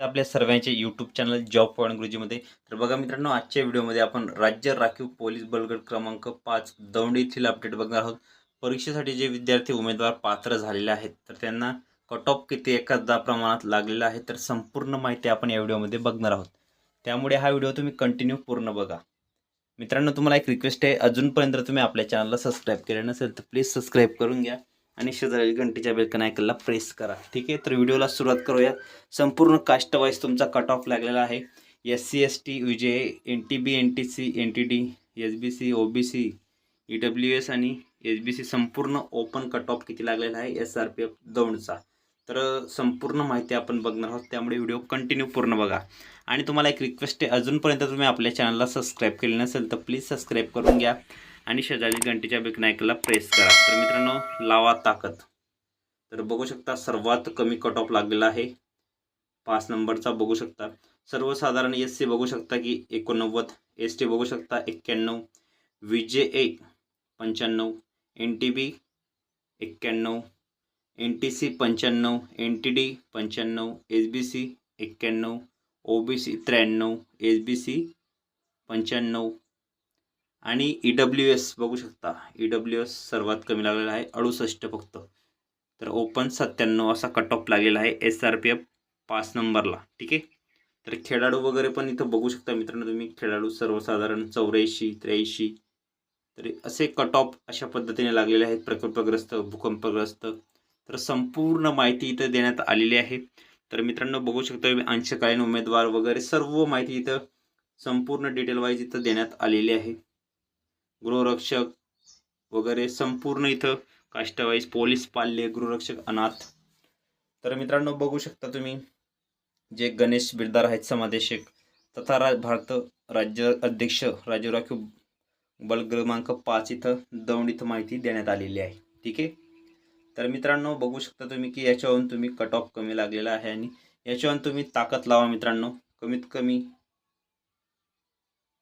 आपल्या सर्वांचे YouTube channel job point गुरुजीमध्ये तर बघा मित्रांनो आजच्या व्हिडिओमध्ये आपण राज्य राखीव पोलीस बलगड क्रमांक पाच दौंड येथील अपडेट बघणार आहोत. परीक्षेसाठी जे विद्यार्थी उमेदवार पात्र झालेले आहेत तर त्यांना कट ऑफ किती एखादा प्रमाणात लागलेला आहे तर संपूर्ण माहिती आपण या व्हिडिओमध्ये बघणार आहोत. त्यामुळे हा व्हिडिओ तुम्ही कंटिन्यू पूर्ण बघा. मित्रांनो तुम्हाला एक रिक्वेस्ट आहे अजूनपर्यंत तुम्ही आपल्या चॅनलला सबस्क्राईब केलं नसेल तर प्लीज सबस्क्राईब करून घ्या. आणि शेजारी घंटीच्या बेलकन आयकनला प्रेस करा. ठीक आहे? तर व्हिडिओला सुरुवात करूया. संपूर्ण कास्ट वाईज तुमचा कट ऑफ लागलेला आहे. S C S T U J N T B N T C N T D S B C O B C E W S आणि एस बी सी संपूर्ण open cut off किती लागलेला आहे? S R P F दौंडचा तर संपूर्ण माहिती आपण बघणार आहोत. त्यामुळे व्हिडिओ कंटिन्यू पूर्ण बघा. आणि तुम्हाला एक रिक्वेस्ट आहे. अजूनपर्यंत तुम्ही आपल्या चॅनलला सबस्क्राईब केले नसेल तर प्लीज सबस्क्राईब करून घ्या. आणि शेजारी घंटीच्या बेकनायकला प्रेस करा. तर मित्रांनो लावा ताकद. तर बघू शकता सर्वात कमी कट ऑफ लागलेला आहे. पाच नंबरचा बघू शकता. सर्वसाधारण एस सी बघू शकता की एकोणनव्वद एस टी बघू शकता एक्क्याण्णव जे ए पंच्याण्णव एन टी बी एक्क्याण्णव एन टी सी पंच्याण्णव एन टी डी पंच्याण्णव एस बी सी एक्क्याण्णव ओ बी सी त्र्याण्णव एस बी सी पंच्याण्णव. आणि ई डब्ल्यू एस बघू शकता. ई डब्ल्यू एस सर्वात कमी लागलेला आहे अडुसष्ट फक्त. तर ओपन सत्त्याण्णव असा कट ऑफ लागलेला आहे एस आर पी एफ पाच नंबरला ठीक आहे? तर खेळाडू वगैरे पण इथं बघू शकता मित्रांनो तुम्ही. खेळाडू सर्वसाधारण चौऱ्याऐंशी त्र्याऐंशी. तर असे कट ऑफ अशा पद्धतीने लागलेले आहेत. प्रकल्पग्रस्त भूकंपग्रस्त. तर संपूर्ण माहिती इथं देण्यात आलेली आहे. तर मित्रांनो बघू शकता तुम्ही अंशकालीन उमेदवार वगैरे सर्व माहिती इथं संपूर्ण डिटेल वाईज इथं देण्यात आलेली आहे. गृहरक्षक वगैरे संपूर्ण इथं काष्टवाईज पोलीस पाल्य गृहरक्षक अनाथ. तर मित्रांनो बघू शकता तुम्ही जे गणेश बिरदार आहेत समादेशक तथा रा भारत राज्य अध्यक्ष राजीव राखीव बल क्रमांक पाच इथं दौंड इथं माहिती देण्यात आलेली आहे. ठीक आहे? तर मित्रांनो बघू शकता तुम्ही की याच्यावरून तुम्ही कट ऑफ कमी लागलेला आहे आणि याच्यावरून तुम्ही ताकद लावा मित्रांनो. कमीत कमी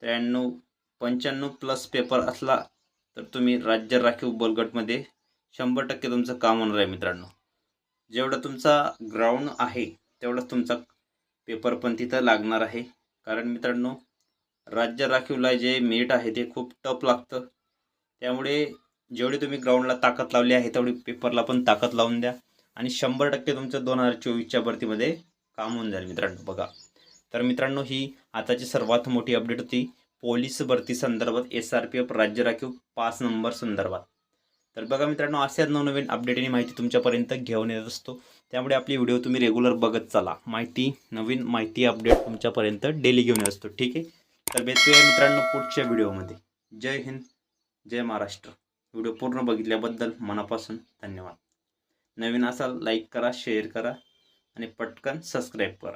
त्र्याण्णव पंच्याण्णव प्लस पेपर असला तर तुम्ही राज्य राखीव बलगटमध्ये शंभर टक्के तुमचं काम होणार आहे मित्रांनो. जेवढं तुमचा ग्राउंड आहे तेवढाच तुमचा पेपर पण तिथं लागणार आहे. कारण मित्रांनो राज्य राखीवला जे मेरिट आहे ते खूप टफ लागतं. त्यामुळे जेवढी तुम्ही ग्राउंडला ताकद लावली आहे तेवढी पेपरला पण ताकद लावून द्या. आणि शंभर टक्के तुमचं दोन हजार चोवीसच्या भरतीमध्ये काम होऊन जाईल मित्रांनो. बघा. तर मित्रांनो ही आताची सर्वात मोठी अपडेट होती. पोलीस भरती संदर्भात एस आर पी एफ राज्य राखीव पाच नंबर संदर्भात. तर बघा मित्रांनो अशाच नवनवीन अपडेट आणि माहिती तुमच्यापर्यंत घेऊन येत असतो. त्यामुळे आपली व्हिडिओ तुम्ही रेग्युलर बघत चला. माहिती नवीन माहिती अपडेट तुमच्यापर्यंत डेली घेऊन येत असतो. ठीक आहे? तर भेटूया मित्रांनो पुढच्या व्हिडिओमध्ये जय हिंद जय महाराष्ट्र. व्हिडिओ पूर्ण बघितल्याबद्दल मनापासून धन्यवाद. नवीन असाल लाईक करा शेअर करा आणि पटकन सबस्क्राईब करा.